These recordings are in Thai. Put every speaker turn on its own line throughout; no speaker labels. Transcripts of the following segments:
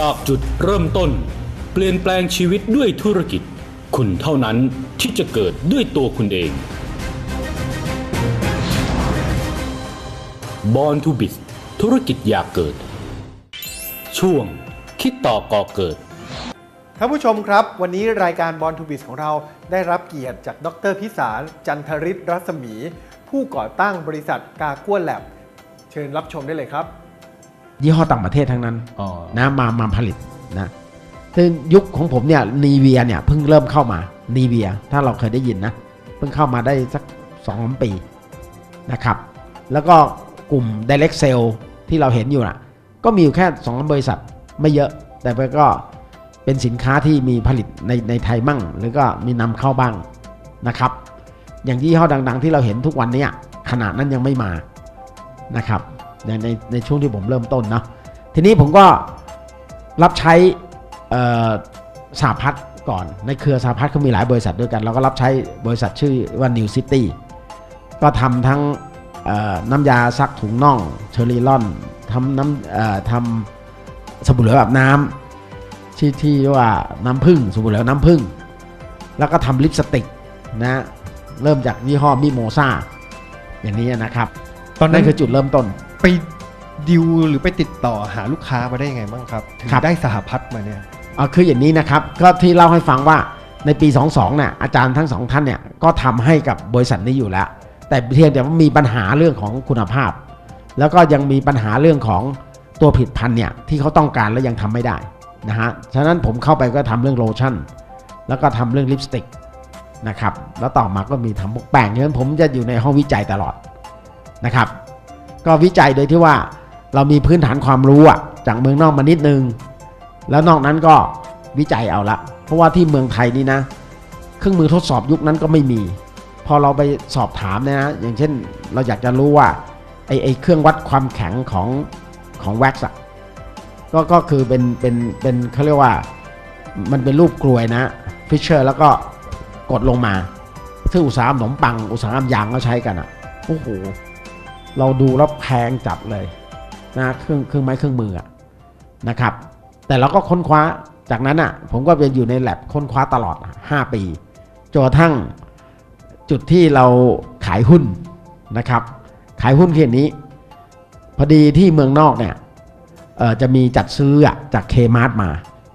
จากจุดเริ่มต้น เปลี่ยนแปลงชีวิตด้วยธุรกิจ คุณเท่านั้นที่จะเกิดด้วยตัวคุณเอง Born to b i z ธุรกิจอยากเกิด ช่วง คิดต่อก่อเกิด
ท่านผู้ชมครับ วันนี้รายการบอลทูบิสของเราได้รับเกียรติจากดรพิสารจันทริศรัศมี ผู้ก่อตั้งบริษัทกากัวแลบเชิญรับชมได้เลยครับ
ยี่ห้อต่างประเทศทั้งนั้น
อ๋อ
นะมามาผลิตนะซึ่งยุคของผมเนี่ยนีเวียเนี่ยเพิ่งเริ่มเข้ามานีเวียถ้าเราเคยได้ยินนะ เพิ่งเข้ามาได้สักสองสามปีนะครับ แล้วก็กลุ่ม direct sale ที่เราเห็นอยู่นะก็มีอยู่แค่สองบริษัทไม่เยอะ แต่มันก็เป็นสินค้าที่มีผลิตในในไทยมั่ง หรือก็มีนำเข้าบ้างนะครับ อย่างยี่ห้อดัง ๆ ที่เราเห็นทุกวันเนี้ขนาดนั้นยังไม่มานะครับ ในในในช่วงที่ผมเริ่มต้นเนาะทีนี้ผมก็รับใช้เอ่อสาพัฒน์ก่อนในเครือสาพัฒน์เขามีหลายบริษัทด้วยกันเราก็รับใช้บริษัทชื่อว่า New City ก็ทำทั้งเอ่อน้ำยาซักถุงน่องเชอรี่ล่อนทำน้ำเอ่อทำสบู่เหลวแบบน้ำที่ที่ว่าน้ำผึ้งสบู่เหลวน้ำผึ้งแล้วก็ทำลิปสติกนะเริ่มจากยี่ห้อมิโมซาอย่างนี้นะครับ
ตอนนั้
นั่
น
นคือจุดเริ่มต้น
ไปดิวหรือไปติดต่อหาลูกค้ามาได้ยังไงบ้างครับถึง
ครับ
ได้สหพัฒน์มาเนี่ย
เอาคืออย่างนี้นะครับก็ที่เล่าให้ฟังว่าในปี 22เนี่ยอาจารย์ทั้งสองท่านเนี่ยก็ทำให้กับบริษัทนี้อยู่แล้ว แต่เพียงแต่ว่ามีปัญหาเรื่องของคุณภาพ แล้วก็ยังมีปัญหาเรื่องของตัวผลิดพันธุ์เนี่ยที่เขาต้องการแล้วยังทำไม่ได้นะฮะฉะนั้นผมเข้าไปก็ทำเรื่องโลชั่น แล้วก็ทำเรื่องลิปสติกนะครับแล้วต่อมาก็มีทำพวกแป้งฉะนั้นผมจะอยู่ในห้องวิจัยตลอดนะครับ ก็วิจัยโดยที่ว่าเรามีพื้นฐานความรู้อะจากเมืองนอกมานิดนึง แล้วนอกนั้นก็วิจัยเอาละ เพราะว่าที่เมืองไทยนี่นะ เครื่องมือทดสอบยุคนั้นก็ไม่มี พอเราไปสอบถามเนี่ยนะ อย่างเช่นเราอยากจะรู้ว่าไอ้ไอเครื่องวัดความแข็งของของแว็กซ์ก็ก็คือเป็นเป็นเป็นเขาเรียกว่ามันเป็นรูปกลวยนะฟิชเชอร์แล้วก็กดลงมาซึ่งอุตสาหกรรมขนมปัง อุตสาหกรรมยางก็ใช้กันอะโอ้โห เราดูแล้วแพงจัดเลยนะเครื่องเครื่องไม้เครื่องมืออะนะครับ แต่เราก็ค้นคว้าจากนั้นอะผมก็ไปอยู่ในแลบค้นคว้าตลอด 5 ปีจนกระทั่งจุดที่เราขายหุ้นนะครับ ขายหุ้นคืออย่างนี้ พอดีที่เมืองนอกเนี่ยเออจะมีจัดซื้อจากเคมาร์ทมา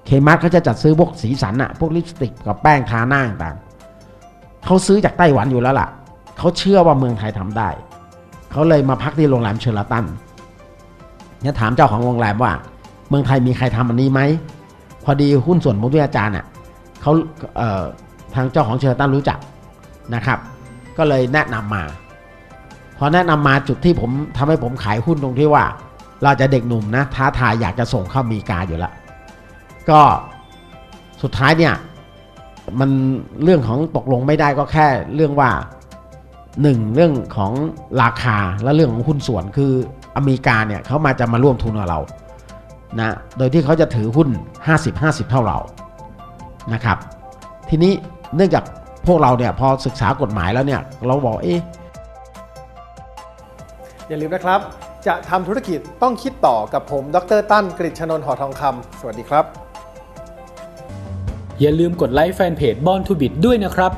เคมาร์ทเขาจะจัดซื้อพวกสีสันอะพวกลิปสติกกับแป้งทาหน้าต่างเขาซื้อจากไต้หวันอยู่แล้วล่ะเขาเชื่อว่าเมืองไทยทำได้ เขาเลยมาพักที่โรงแรมเชอร์ตันเนี่ยถามเจ้าของโรงแรมว่า เมืองไทยมีใครทำอันนี้ไหมพอดีหุ้นส่วนผมด้วยอาจารย์อะเขาเทางเจ้าของเชอร์ตันรู้จักนะครับ ก็เลยแนะนำมา พอแนะนำมาจุดที่ผมทำให้ผมขายหุ้นตรงที่ว่า เราจะเด็กหนุ่มนะท้าทายอยากจะส่งเข้ามริกาอยู่ล้วก็สุดท้ายเนี่ยมันเรื่องของตกลงไม่ได้ก็แค่เรื่องว่า หนึ่งเรื่องของราคาและเรื่องของหุ้นส่วนคืออเมริกาเนี่ยเขามาจะมาร่วมทุนกับเรานะโดยที่เขาจะถือหุ้น 50-50 เท่าเรานะครับ ทีนี้เนื่องจากพวกเราเนี่ยพอศึกษากฎหมายแล้วเนี่ยเราบอกเอ๊ะ
อย่าลืมนะครับ จะทำธุรกิจต้องคิดต่อกับผม ดรตั้นกฤษชนนท์หอทองคำสวัสดีครับ
อย่าลืมกดไลค์แฟนเพจ Born to b i t ด้วยนะครับ